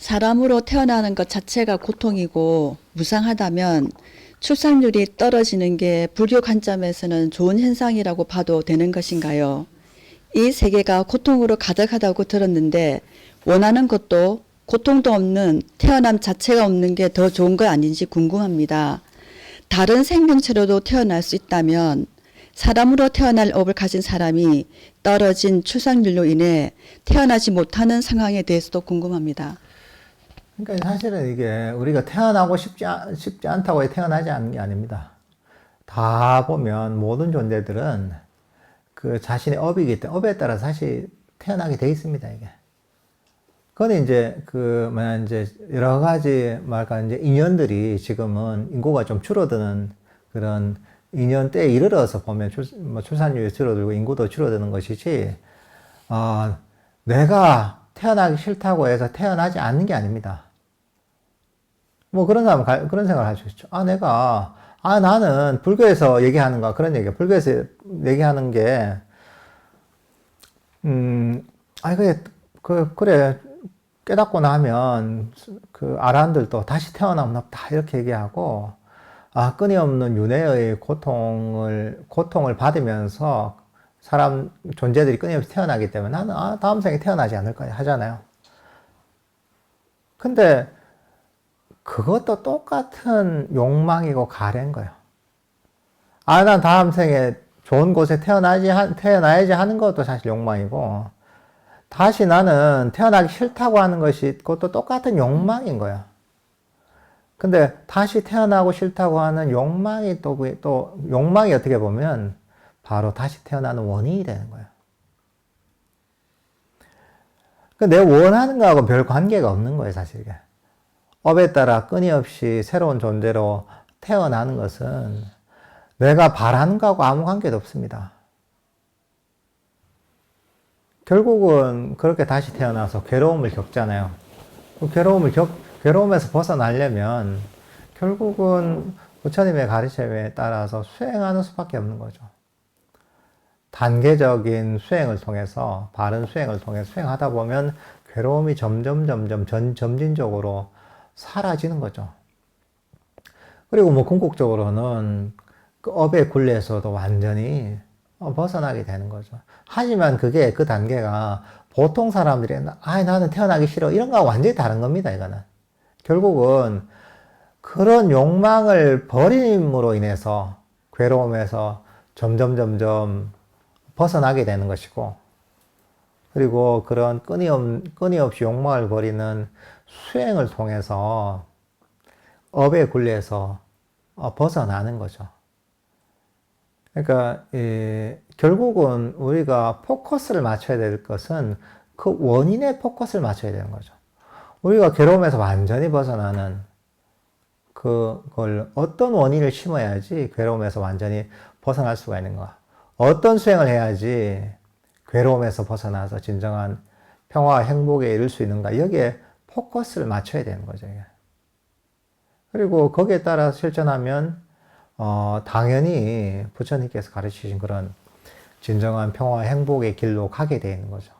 사람으로 태어나는 것 자체가 고통이고 무상하다면 출산율이 떨어지는 게 불교 관점에서는 좋은 현상이라고 봐도 되는 것인가요? 이 세계가 고통으로 가득하다고 들었는데 원하는 것도 고통도 없는 태어남 자체가 없는 게 더 좋은 거 아닌지 궁금합니다. 다른 생명체로도 태어날 수 있다면 사람으로 태어날 업을 가진 사람이 떨어진 출산율로 인해 태어나지 못하는 상황에 대해서도 궁금합니다. 그러니까 사실은 이게 우리가 태어나고 싶지, 않, 싶지 않다고 해 태어나지 않는 게 아닙니다. 다 보면 모든 존재들은 그 자신의 업이기 때문에 업에 따라 사실 태어나게 돼 있습니다, 이게. 그건 이제 그 뭐냐 이제 여러 가지 말까 이제 인연들이 지금은 인구가 좀 줄어드는 그런 인연 때에 이르러서 보면 출, 뭐 출산율이 줄어들고 인구도 줄어드는 것이지 어, 내가 태어나기 싫다고 해서 태어나지 않는 게 아닙니다. 뭐 그런 사람은 가- 그런 생각을 할수 있죠. 아 내가 아 나는 불교에서 얘기하는 거 그런 얘기야. 불교에서 얘기하는 게 음, 아니 그래 그 그래 깨닫고 나면 그 아란들도 다시 태어나면 없다 이렇게 얘기하고 아 끊임없는 윤회의 고통을 고통을 받으면서 사람 존재들이 끊임없이 태어나기 때문에 나는 아 다음 생에 태어나지 않을 거야 하잖아요. 근데 그것도 똑같은 욕망이고 가래인 거예요. 아, 난 다음 생에 좋은 곳에 태어나지, 하- 태어나야지 하는 것도 사실 욕망이고, 다시 나는 태어나기 싫다고 하는 것이 그것도 똑같은 욕망인 거야. 근데 다시 태어나고 싫다고 하는 욕망이 또, 그- 또, 욕망이 어떻게 보면 바로 다시 태어나는 원인이 되는 거야. 그 내가 원하는 거하고 별 관계가 없는 거예요, 사실 이게. 업에 따라 끊임없이 새로운 존재로 태어나는 것은 내가 바라는 거하고 아무 관계도 없습니다. 결국은 그렇게 다시 태어나서 괴로움을 겪잖아요. 그 괴로움을 겪, 괴로움에서 벗어나려면 결국은 부처님의 가르침에 따라서 수행하는 수밖에 없는 거죠. 단계적인 수행을 통해서, 바른 수행을 통해서 수행하다 보면 괴로움이 점점, 점점, 전, 점진적으로 사라지는 거죠. 그리고 뭐 궁극적으로는 그 업의 굴레에서도 완전히 어, 벗어나게 되는 거죠. 하지만 그게 그 단계가 보통 사람들이 아 나는 태어나기 싫어 이런 거와 완전히 다른 겁니다. 이거는 결국은 그런 욕망을 버림으로 인해서 괴로움에서 점점 점점 벗어나게 되는 것이고 그리고 그런 끊임, 끊임없이 욕망을 버리는 수행을 통해서 업의 굴레에서 어, 벗어나는 거죠. 그러니까 이, 결국은 우리가 포커스를 맞춰야 될 것은 그 원인에 포커스를 맞춰야 되는 거죠. 우리가 괴로움에서 완전히 벗어나는 그걸 어떤 원인을 심어야지 괴로움에서 완전히 벗어날 수가 있는가? 어떤 수행을 해야지 괴로움에서 벗어나서 진정한 평화와 행복에 이를 수 있는가? 여기에 포커스를 맞춰야 되는 거죠. 그리고 거기에 따라 실천하면 어, 당연히 부처님께서 가르치신 그런 진정한 평화와 행복의 길로 가게 되는 거죠.